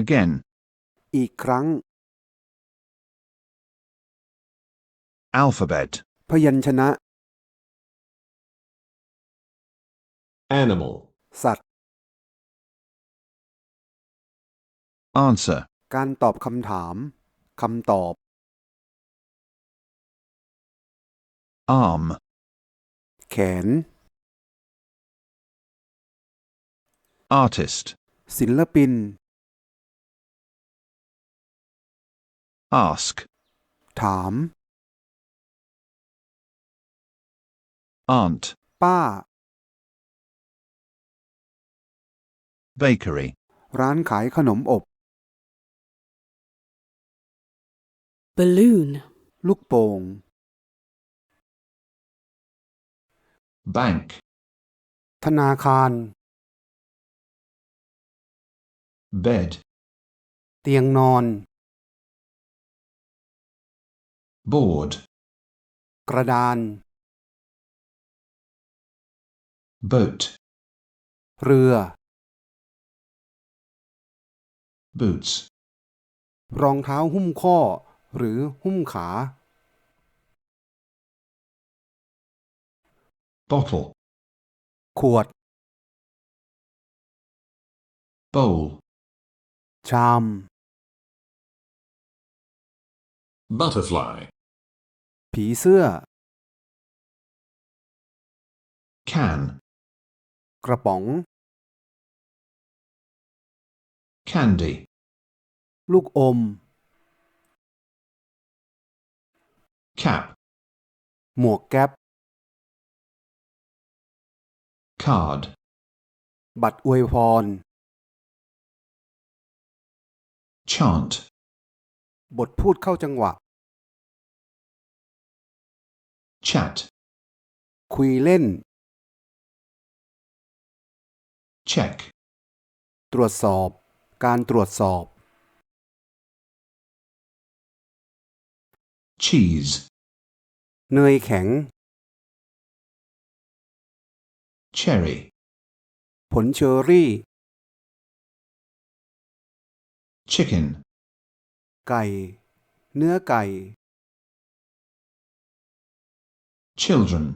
again, อีกครั้ง alphabet, พยัญชนะ animal, สัตว์ answer, การตอบคำถามคำตอบ arm, แขน artist, ศิลปิน ask, ถาม aunt, ป้า bakery, ร้านขายขนมอบ balloon, ลูกโป่ง bank, ธนาคาร bed, เตียงนอน board, กระดาน boat, เรือ boots, รองเท้าหุ้มข้อ หรือหุ้มขา bottle, ขวด bowl, ชาม butterfly, ผีเสื้อ can, กระป๋อง candy, ลูกอม cap, หมวกแก๊ป card, บัตรอวยพร chant, บทพูดเข้าจังหวะ chat, คุยเล่น check, ตรวจสอบ การตรวจสอบ cheese, เนยแข็ง cherry, ผลเชอร์รี่ chicken, ไก่ เนื้อไก่ children,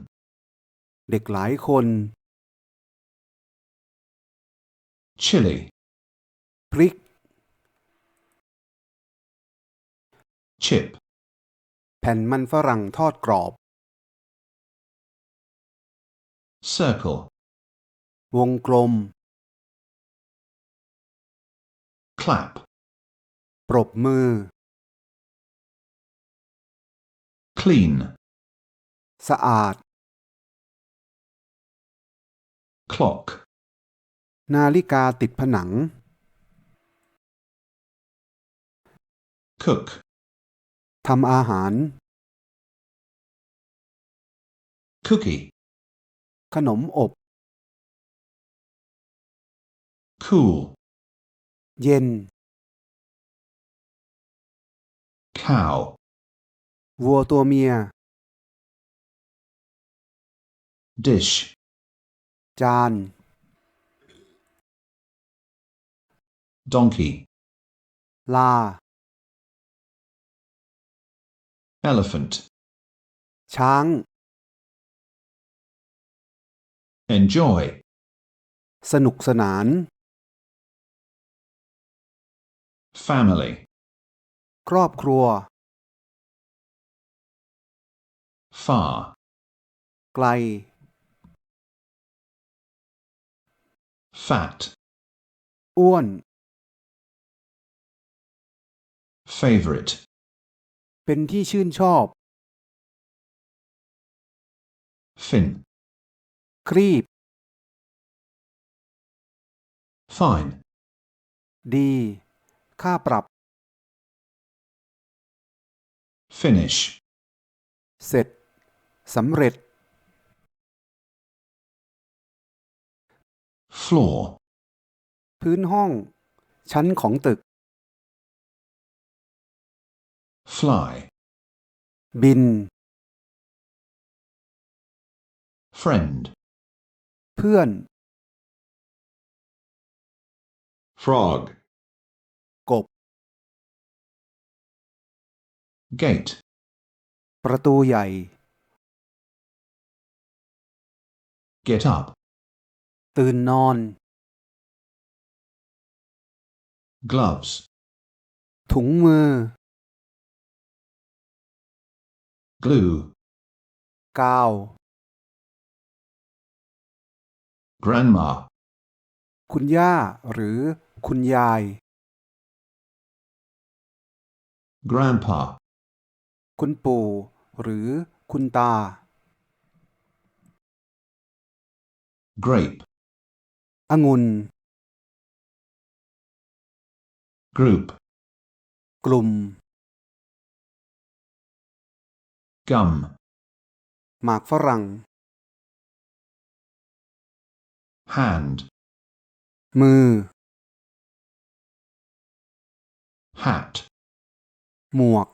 เด็กหลายคน chili, พริก chip, แผ่นมันฝรั่งทอดกรอบ circle, วงกลม clap, ปรบมือ clean, สะอาด clock, นาฬิกาติดผนัง cook, ทำอาหาร cookie, ขนมอบ cool, เย็น cow, วัวตัวเมีย dish, จาน donkey, ลา elephant, ช้าง enjoy, สนุกสนาน family, ครอบครัว far, ไกล fat, อ้วน favorite, เป็นที่ชื่นชอบ fin, ครีบ fine, ดี ค่าปรับ finish, เสร็จ สำเร็จ floor พื้นห้อง ชั้นของตึก fly บิน friend เพื่อน frog กบ gate ประตูใหญ่ get up ตื่นนอน gloves, ถุงมือ glue, กาว grandma, คุณย่าหรือคุณยาย grandpa, คุณปู่หรือคุณตา grape, องุ่น group, กลุ่ม gum, หมากฝรั่ง hand, มือ hat, หมวก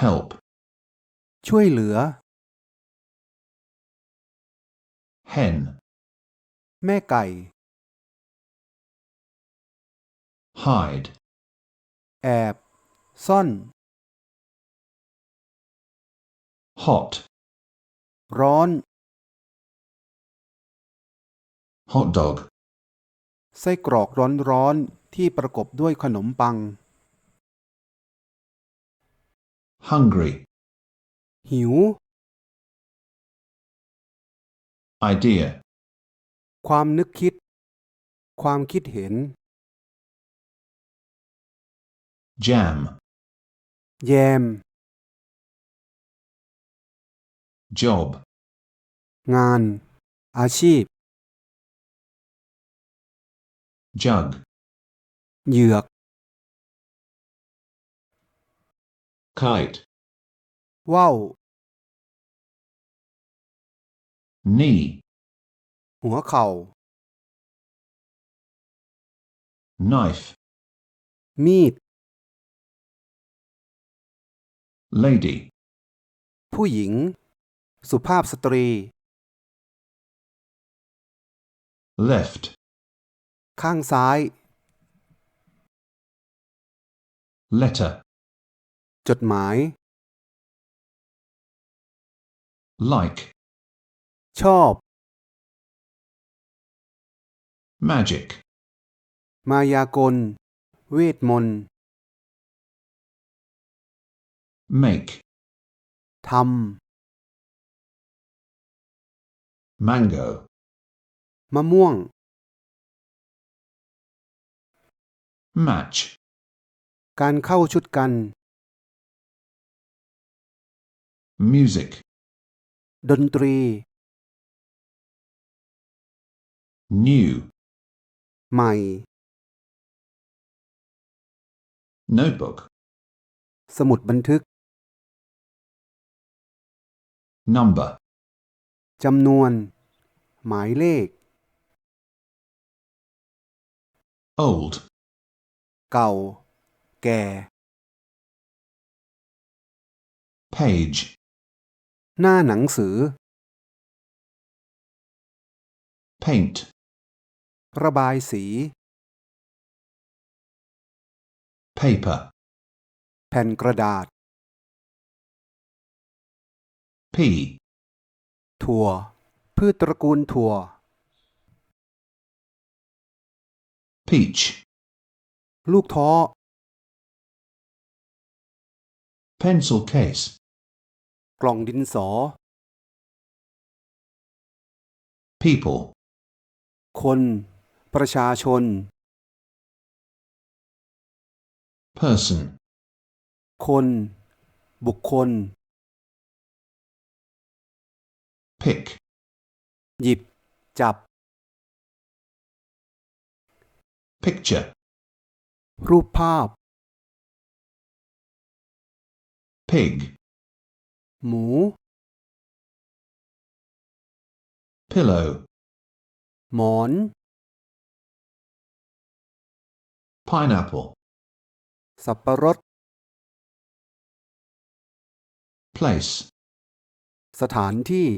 help, ช่วยเหลือ hen, แม่ไก่ hide, แอบ ซ่อน hot, ร้อน hot dog, ไส้กรอกร้อนๆที่ประกบด้วยขนมปัง hungry, หิว idea, ความนึกคิด ความคิดเห็น jam, แยม job, งาน อาชีพ jug, เหยือก kite, ว่าว knee, หัวเข่า knife, มีด lady, ผู้หญิง สุภาพสตรี left, ข้างซ้าย letter, จดหมาย like, ชอบ magic, มายากล เวทมนต์ make, ท mango, ำ มะม่วง match, การเข้าชุดกัน music, ดนตรี new, ใหม่ notebook, สมุดบันทึก number, จำนวน หมายเลข old, เก่า แก่ page, หน้าหนังสือ paint, ระบายสี paper, แผ่นกระดาษ pea, ถั่ว พืชตระกูลถั่ว peach, ลูกท้อ pencil case, กล่องดินสอ people, คน ประชาชน person, คน บุคคล pick, หยิบ จับ picture, รูปภาพ pig, หมู pillow, หมอน pineapple, สับปะรด place, สถานที่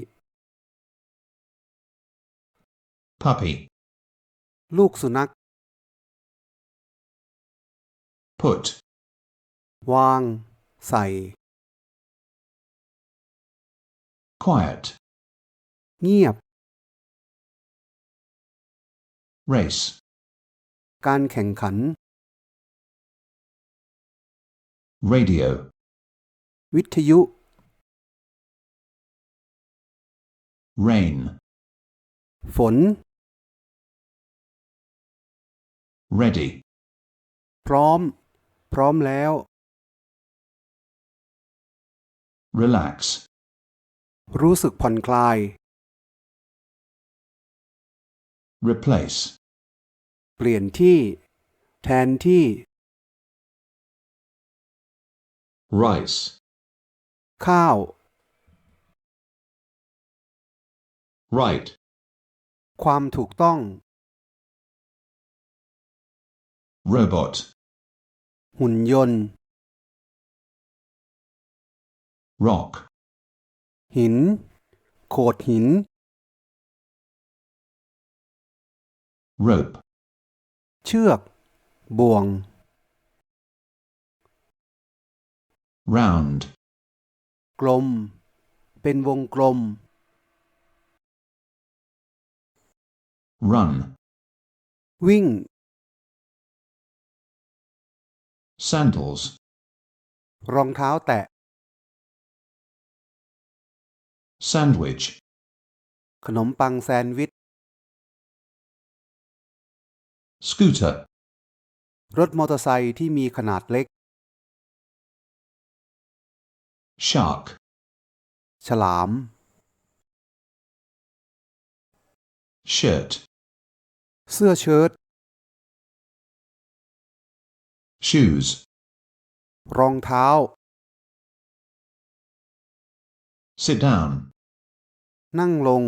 puppy, ลูกสุนัข put, วาง ใส่ quiet, เงียบ race, การแข่งขัน radio, วิทยุ rain, ฝน ready, พร้อม พร้อมแล้ว relax, รู้สึกผ่อนคลาย replace, เปลี่ยนที่ แทนที่ rice, ข้าว right, ความถูกต้อง robot, หุ่นยนต์ rock, หิน โขดหิน rope, เชือก บ่วง round, กลม เป็นวงกลม run, วิ่ง sandals, รองเท้าแตะ sandwich, ขนมปังแซนด์วิช scooter, รถมอเตอร์ไซค์ที่มีขนาดเล็ก shark, ฉลาม shirt, เสื้อเชิ้ต shoes, รองเท้า sit down, นั่งลง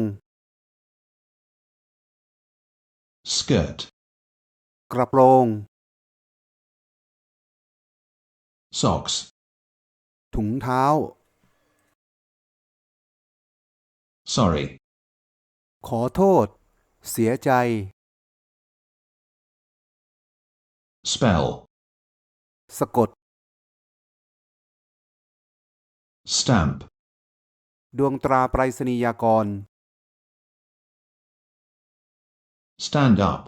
skirt, กระโปรง socks, ถุงเท้า sorry, ขอโทษ เสียใจ spell, สะกด stamp, ดวงตราไปรษณียากร stand up,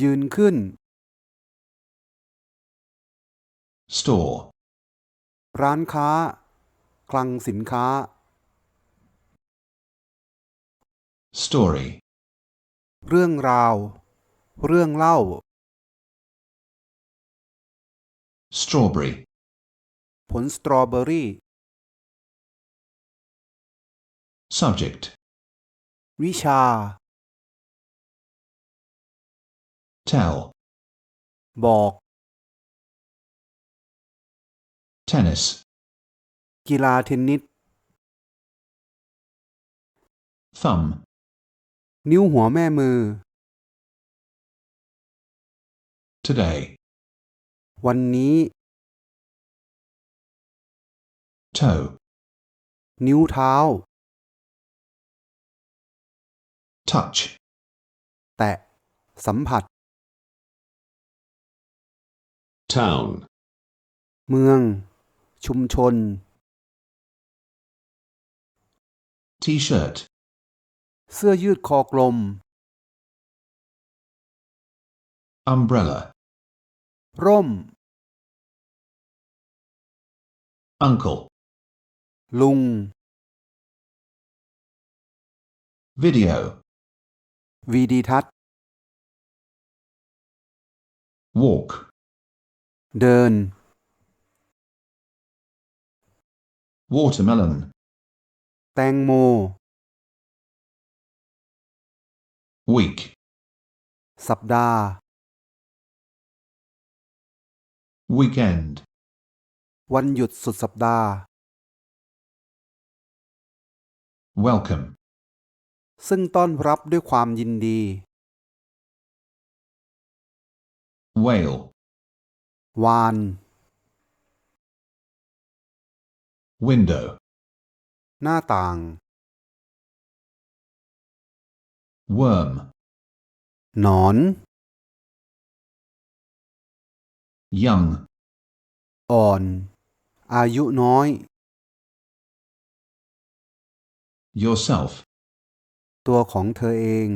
ยืนขึ้น store, ร้านค้า คลังสินค้า story, เรื่องราว เรื่องเล่า strawberry, ผลสตรอเบอรี่ subject, วิชา tell, บอก tennis, กีฬาเทนนิส thumb, นิ้วหัวแม่มือ today, วันนี้ toe, นิ้วเท้า touch, แตะ สัมผัส town, เมือง ชุมชน t-shirt, เสื้อยืดคอกลม umbrella, ร่ม uncle, ลุง video, วีดีทัศน์ walk, เดิน watermelon, แตงโม week, สัปดาห์ weekend, วันหยุดสุดสัปดาห์ welcome, ซึ่งต้อนรับด้วยความยินดี whale, วาน window, หน้าต่าง worm, หนอน young, อ่อน อายุน้อย yourself, ตัวของเธอเอง